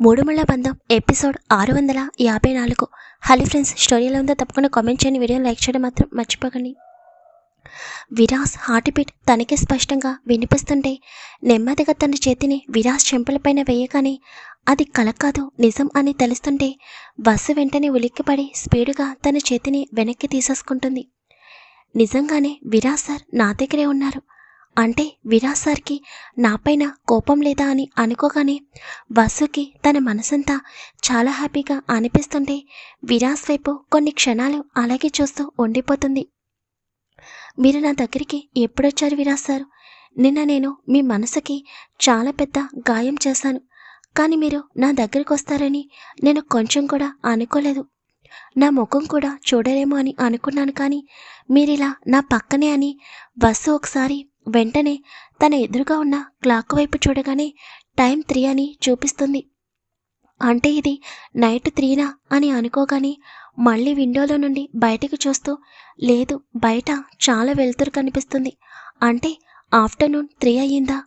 మూడుముళ్ళ బంధం ఎపిసోడ్ ఆరు వందల యాభై నాలుగు. హలో ఫ్రెండ్స్ స్టోరీలో ఉందో తప్పకుండా కామెంట్ చేయండి. వీడియో లైక్ చేయడం మాత్రం మర్చిపోకండి. విరాస్ హార్ట్ బీట్ తనకే స్పష్టంగా వినిపిస్తుంటే నెమ్మదిగా తన చేతిని విరాస్ చెంపలపైన వేయగానే అది కల కాదు నిజం అని తెలుస్తుంటే బస్సు వెంటనే ఉలిక్కిపడి స్పీడుగా తన చేతిని వెనక్కి తీసేసుకుంటుంది. నిజంగానే విరాస్ సార్ నా దగ్గరే ఉన్నారు. అంటే విరాజ్ సార్కి నాపైన కోపం లేదా అని అనుకోగానే వసుకి తన మనసంతా చాలా హ్యాపీగా అనిపిస్తుంటే విరాజ్ వైపు కొన్ని క్షణాలు అలాగే చూస్తూ ఉండిపోతుంది. మీరు నా దగ్గరికి ఎప్పుడొచ్చారు విరాజ్ సార్? నిన్న నేను మీ మనసుకి చాలా పెద్ద గాయం చేశాను. కానీ మీరు నా దగ్గరికి వస్తారని నేను కొంచెం కూడా అనుకోలేదు. నా ముఖం కూడా చూడలేమో అని అనుకున్నాను కానీ మీరిలా నా పక్కనే అని బస్సు ఒకసారి వెంటనే తన ఎదురుగా ఉన్న క్లాక్ వైపు చూడగానే టైం త్రీ అని చూపిస్తుంది. అంటే ఇది నైట్ త్రీనా అని అనుకోగానే మళ్ళీ విండోలో నుండి బయటకు చూస్తూ లేదు బయట చాలా వెలుతురు కనిపిస్తుంది. అంటే ఆఫ్టర్నూన్ త్రీ అయ్యిందా?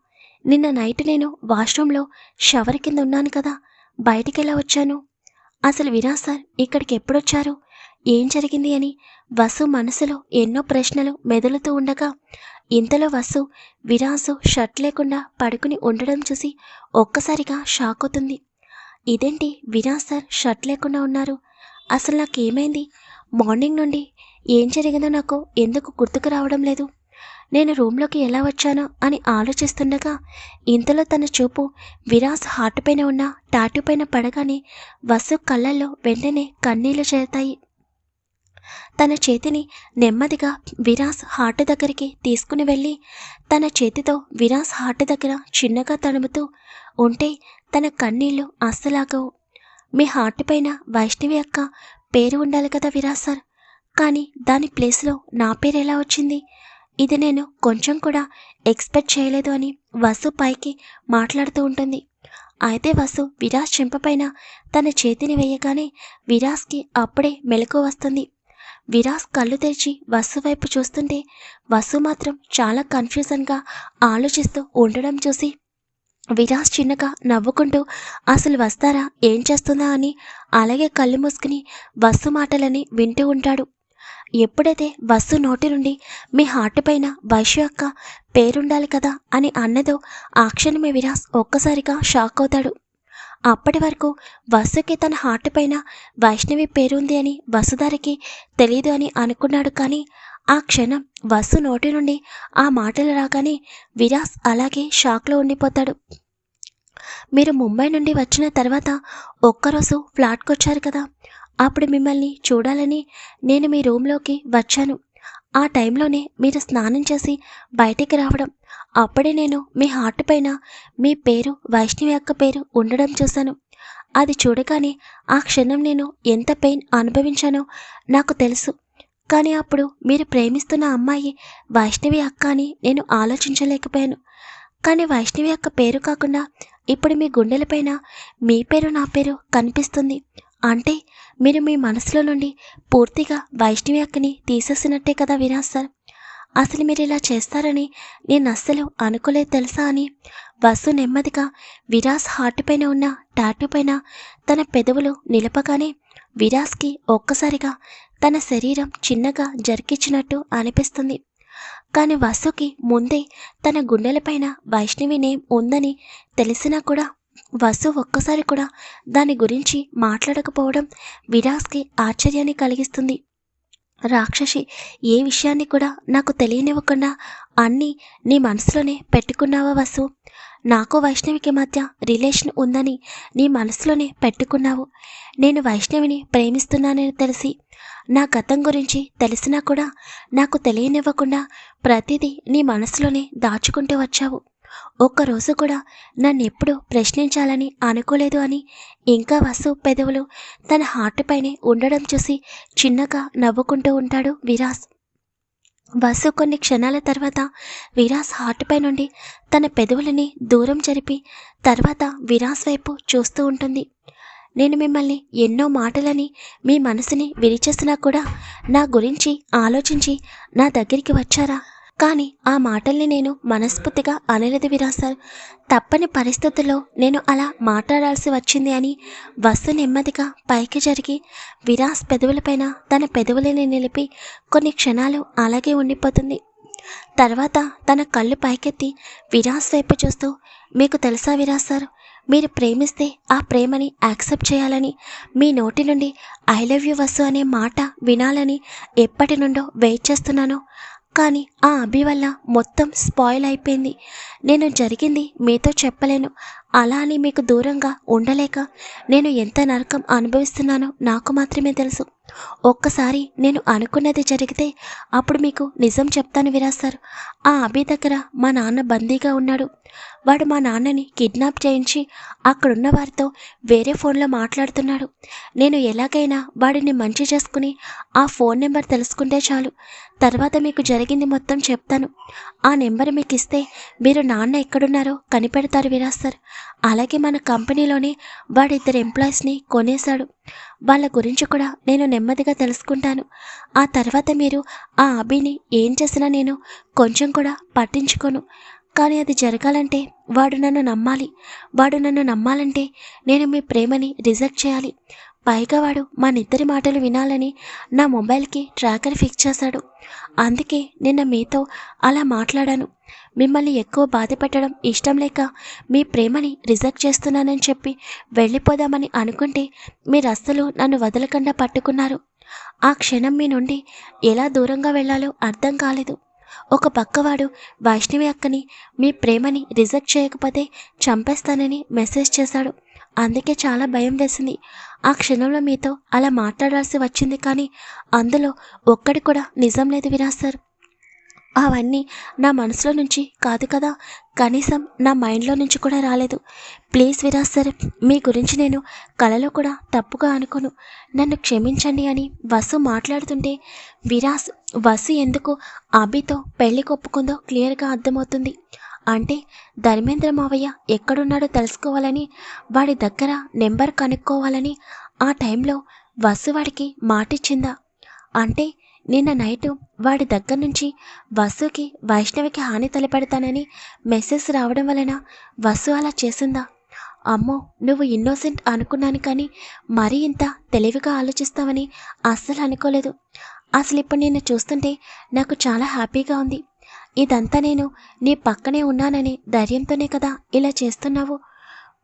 నిన్న నైట్ నేను వాష్రూమ్లో షవర్ కింద ఉన్నాను కదా బయటికి ఎలా వచ్చాను? అసలు వినా సార్ ఇక్కడికి ఎప్పుడొచ్చారు? ఏం జరిగింది అని వసు మనసులో ఎన్నో ప్రశ్నలు మెదులుతూ ఉండగా ఇంతలో వసు విరాసు షర్ట్ లేకుండా పడుకుని ఉండడం చూసి ఒక్కసారిగా షాక్ అవుతుంది ఇదేంటి విరాజ్ సార్ షర్ట్ లేకుండా ఉన్నారు? అసలు నాకేమైంది? మార్నింగ్ నుండి ఏం జరిగిందో నాకు ఎందుకు గుర్తుకు రావడం లేదు. నేను రూమ్లోకి ఎలా వచ్చానో అని ఆలోచిస్తుండగా ఇంతలో తన చూపు విరాస్ హార్ట్ పైన ఉన్న టాటూ పైన పడగానే వసు కళ్ళల్లో వెంటనే కన్నీళ్ళు చేరుతాయి. తన చేతిని నెమ్మదిగా విరాస్ హార్ట్ దగ్గరికి తీసుకుని వెళ్ళి తన చేతితో విరాస్ హార్ట్ దగ్గర చిన్నగా తడుముతూ ఉంటే తన కన్నీళ్ళు అస్సలాగవు. మీ హార్ట్ పైన వైష్ణవి అక్క పేరు ఉండాలి కదా విరాస్ సార్. కానీ దాని ప్లేస్లో నా పేరు ఎలా వచ్చింది? ఇది నేను కొంచెం కూడా ఎక్స్పెక్ట్ చేయలేదు అని వసు పైకి మాట్లాడుతూ ఉంటుంది. అయితే వసు విరాస్ చెంపపైన తన చేతిని వేయగానే విరాస్కి అప్పుడే మెలకు వస్తుంది. విరాస్ కళ్ళు తెరిచి వసు వైపు చూస్తుంటే వసు మాత్రం చాలా కన్ఫ్యూజన్గా ఆలోచిస్తూ ఉండడం చూసి విరాస్ చిన్నగా నవ్వుకుంటూ అసలు వస్తారా? ఏం చేస్తుందా? అని అలాగే కళ్ళు మూసుకుని వసు మాటలని వింటూ ఉంటాడు. ఎప్పుడైతే వసు నోటి నుండి మీ హార్ట్ పైన వైశ్య యొక్క పేరుండాలి కదా? అని అన్నదో ఆ క్షణమే విరాస్ ఒక్కసారిగా షాక్ అవుతాడు. అప్పటి వరకు వసుకి తన హార్ట్ పైన వైష్ణవి పేరుంది అని వసుధారికి తెలియదు అని అనుకున్నాడు కానీ ఆ క్షణం వసు నోటి నుండి ఆ మాటలు రాగానే విరాస్ అలాగే షాక్లో ఉండిపోతాడు. మీరు ముంబై నుండి వచ్చిన తర్వాత ఒక్కరోజు ఫ్లాట్కి వచ్చారు కదా. అప్పుడు మిమ్మల్ని చూడాలని నేను మీ రూమ్లోకి వచ్చాను. ఆ టైంలోనే మీరు స్నానం చేసి బయటికి రావడం. అప్పుడే నేను మీ హార్ట్ పైన మీ పేరు వైష్ణవి అక్క పేరు ఉండడం చూశాను. అది చూడగానే ఆ క్షణం నేను ఎంత పెయిన్ అనుభవించానో నాకు తెలుసు. కానీ అప్పుడు మీరు ప్రేమిస్తున్న అమ్మాయి వైష్ణవి అక్క అని నేను ఆలోచించలేకపోయాను. కానీ వైష్ణవి అక్క పేరు కాకుండా ఇప్పుడు మీ గుండెలపైన మీ పేరు నా పేరు కనిపిస్తుంది. అంటే మీరు మీ మనసులో నుండి పూర్తిగా వైష్ణవి అక్కని తీసేసినట్టే కదా విరాజ్ సార్. అసలు మీరు ఇలా చేస్తారని నేను అస్సలు అనుకోలేదు తెలుసా అని. వసు నెమ్మదిగా విరాస్ హార్ట్ పైన ఉన్న టాటూ పైన తన పెదవులు నిలపగానే విరాస్కి ఒక్కసారిగా తన శరీరం చిన్నగా జరికిచ్చినట్టు అనిపిస్తుంది. కానీ వసుకి ముందే తన గుండెలపైన వైష్ణవి నేమ్ ఉందని తెలిసినా కూడా వసు ఒక్కసారి కూడా దాని గురించి మాట్లాడకపోవడం విరాస్కి ఆశ్చర్యాన్ని కలిగిస్తుంది. రాక్షసి ఏ విషయాన్ని కూడా నాకు తెలియనివ్వకుండా అన్నీ నీ మనసులోనే పెట్టుకున్నావా వసు? నాకు వైష్ణవికి మధ్య రిలేషన్ ఉందని నీ మనసులోనే పెట్టుకున్నావు. నేను వైష్ణవిని ప్రేమిస్తున్నానని తెలిసి నా గతం గురించి తెలిసినా కూడా నాకు తెలియనివ్వకుండా ప్రతిదీ నీ మనసులోనే దాచుకుంటూ వచ్చావు. ఒక్కరోజు కూడా నన్ను ఎప్పుడు ప్రశ్నించాలని అనుకోలేదు అని ఇంకా వసు పెదవులు తన హార్ట్ పైనే ఉండడం చూసి చిన్నగా నవ్వుకుంటూ ఉంటాడు విరాస్. వసు కొన్ని క్షణాల తర్వాత విరాస్ హార్ట్ పై నుండి తన పెదవులని దూరం జరిపి తర్వాత విరాస్ వైపు చూస్తూ ఉంటుంది. నేను మిమ్మల్ని ఎన్నో మాటలని మీ మనసుని విరిచేసినా కూడా నా గురించి ఆలోచించి నా దగ్గరికి వచ్చారా? కానీ ఆ మాటల్ని నేను మనస్ఫూర్తిగా అనలేదు విరాజ్ సార్. తప్పని పరిస్థితుల్లో నేను అలా మాట్లాడాల్సి వచ్చింది అని వస్తు నెమ్మదిగా పైకి జరిగి విరాస్ పెదవులపైన తన పెదవులని నిలిపి కొన్ని క్షణాలు అలాగే ఉండిపోతుంది. తర్వాత తన కళ్ళు పైకెత్తి విరాస్ వైపు చూస్తూ మీకు తెలుసా విరాస్ సార్ మీరు ప్రేమిస్తే ఆ ప్రేమని యాక్సెప్ట్ చేయాలని మీ నోటి నుండి ఐ లవ్ యూ వసు అనే మాట వినాలని ఎప్పటి నుండో వెయిట్ చేస్తున్నాను. కానీ ఆ అభి వల్ల మొత్తం స్పాయిల్ అయిపోయింది. నేను జరిగింది మీతో చెప్పలేను. అలా అని మీకు దూరంగా ఉండలేక నేను ఎంత నరకం అనుభవిస్తున్నానో నాకు మాత్రమే తెలుసు. ఒక్కసారి నేను అనుకున్నది జరిగితే అప్పుడు మీకు నిజం చెప్తాను విరాస్తారు సార్ ఆ అభి దగ్గర మా నాన్న బందీగా ఉన్నాడు. వాడు మా నాన్నని కిడ్నాప్ చేయించి అక్కడున్న వారితో వేరే ఫోన్లో మాట్లాడుతున్నాడు. నేను ఎలాగైనా వాడిని మంచి చేసుకుని ఆ ఫోన్ నెంబర్ తెలుసుకుంటే చాలు. తర్వాత మీకు జరిగింది మొత్తం చెప్తాను. ఆ నెంబర్ మీకు ఇస్తే మీరు నాన్న ఎక్కడున్నారో కనిపెడతారు విరాస్తారు సార్ అలాగే మన కంపెనీలోనే వాడిద్దరు ఎంప్లాయీస్ని కొనేశాడు. వాళ్ళ గురించి కూడా నేను నెమ్మదిగా తెలుసుకుంటాను. ఆ తర్వాత మీరు ఆ అభిని ఏం చేసినా నేను కొంచెం కూడా పట్టించుకోను. కానీ అది జరగాలంటే వాడు నన్ను నమ్మాలి. వాడు నన్ను నమ్మాలంటే నేను మీ ప్రేమని రిజెక్ట్ చేయాలి. పైగా వాడు మనిద్దరి మాటలు వినాలని నా మొబైల్కి ట్రాకర్ ఫిక్స్ చేశాడు. అందుకే నిన్న మీతో అలా మాట్లాడాను. మిమ్మల్ని ఎక్కువ బాధ పెట్టడం ఇష్టం లేక మీ ప్రేమని రిజెక్ట్ చేస్తున్నానని చెప్పి వెళ్ళిపోదామని అనుకుంటే మీరు అస్సలు నన్ను వదలకుండా పట్టుకున్నారు. ఆ క్షణం మీ నుండి ఎలా దూరంగా వెళ్ళాలో అర్థం కాలేదు. ఒక పక్కవాడు వైష్ణవి అక్కని మీ ప్రేమని రిజెక్ట్ చేయకపోతే చంపేస్తానని మెసేజ్ చేశాడు. అందుకే చాలా భయం వేసింది. ఆ క్షణంలో మీతో అలా మాట్లాడాల్సి వచ్చింది కానీ అందులో ఒక్కడి కూడా నిజం లేదు విరాజ్ సార్. అవన్నీ నా మనసులో నుంచి కాదు కదా. కనీసం నా మైండ్లో నుంచి కూడా రాలేదు. ప్లీజ్ విరాజ్ సార్ మీ గురించి నేను కలలో కూడా తప్పుగా అనుకోను. నన్ను క్షమించండి అని వసు మాట్లాడుతుంటే విరాస్ వసు ఎందుకు అభితో పెళ్ళి కొప్పుకుందో క్లియర్గా అర్థమవుతుంది. అంటే ధర్మేంద్ర మావయ్య ఎక్కడున్నాడో తెలుసుకోవాలని వాడి దగ్గర నెంబర్ కనుక్కోవాలని ఆ టైంలో వసు వాడికి మాటిచ్చిందా? అంటే నిన్న నైట్ వాడి దగ్గర నుంచి వసుకి వైష్ణవికి హాని తలపెడతానని మెసేజ్ రావడం వలన వసు అలా చేసిందా? అమ్మో నువ్వు ఇన్నోసెంట్ అనుకున్నాను కానీ మరీ ఇంత తెలివిగా ఆలోచిస్తావని అస్సలు అనుకోలేదు. అసలు ఇప్పుడు నిన్ను చూస్తుంటే నాకు చాలా హ్యాపీగా ఉంది. ఇదంతా నేను నీ పక్కనే ఉన్నానని ధైర్యంతోనే కదా ఇలా చేస్తున్నావు.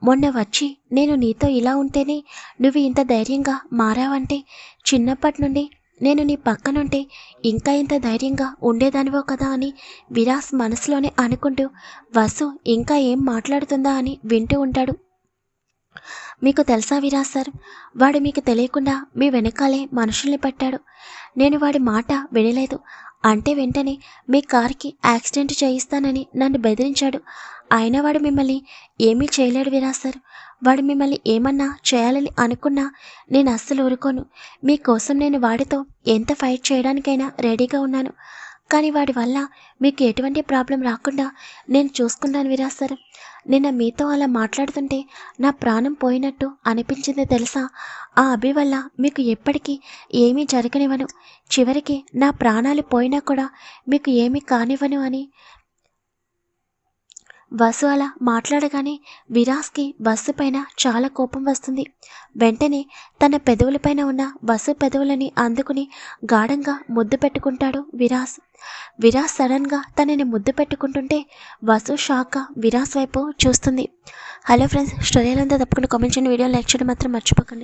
మొన్న వచ్చి నేను నీతో ఇలా ఉంటేనే నువ్వు ఇంత ధైర్యంగా మారావంటే చిన్నప్పటి నుండి నేను నీ పక్కనుంటే ఇంకా ఇంత ధైర్యంగా ఉండేదానివో కదా అని విరాస్ మనసులోనే అనుకుంటూ వసు ఇంకా ఏం మాట్లాడుతుందా అని వింటూ ఉంటాడు. మీకు తెలుసా విరాస్ సార్? వాడు మీకు తెలియకుండా మీ వెనకాలే మనుషుల్ని పెట్టాడు. నేను వాడి మాట వినలేదు. అంటే వెంటనే మీ కార్కి యాక్సిడెంట్ చేయిస్తానని నన్ను బెదిరించాడు. అయినా వాడు మిమ్మల్ని ఏమీ చేయలేడు విరాజ్ సార్. వాడు మిమ్మల్ని ఏమన్నా చేయాలని అనుకున్నా నేను అస్సలు ఊరుకోను. మీకోసం నేను వాడితో ఎంత ఫైట్ చేయడానికైనా రెడీగా ఉన్నాను. కానీ వాడి వల్ల మీకు ఎటువంటి ప్రాబ్లం రాకుండా నేను చూసుకుంటాను విరాజ్ సార్. నిన్న మీతో అలా మాట్లాడుతుంటే నా ప్రాణం పోయినట్టు అనిపించింది తెలుసా? ఆ అభి వల్ల మీకు ఎప్పటికీ ఏమీ జరగనివ్వను. చివరికి నా ప్రాణాలు పోయినా కూడా మీకు ఏమీ కానివ్వను అని వసు అలా మాట్లాడగానే విరాస్కి బస్సు పైన చాలా కోపం వస్తుంది. వెంటనే తన పెదవులపైన ఉన్న బస్సు పెదవులని అందుకుని గాఢంగా ముద్దు పెట్టుకుంటాడు విరాస్ విరాస్ సడన్గా తనని ముద్దు పెట్టుకుంటుంటే వసు షాక్గా విరాస్ వైపు చూస్తుంది. హలో ఫ్రెండ్స్ స్టోరీలంతా తప్పకుండా కామెంట్ చేయండి. వీడియో లైక్ చేయడం మాత్రం మర్చిపోకండి.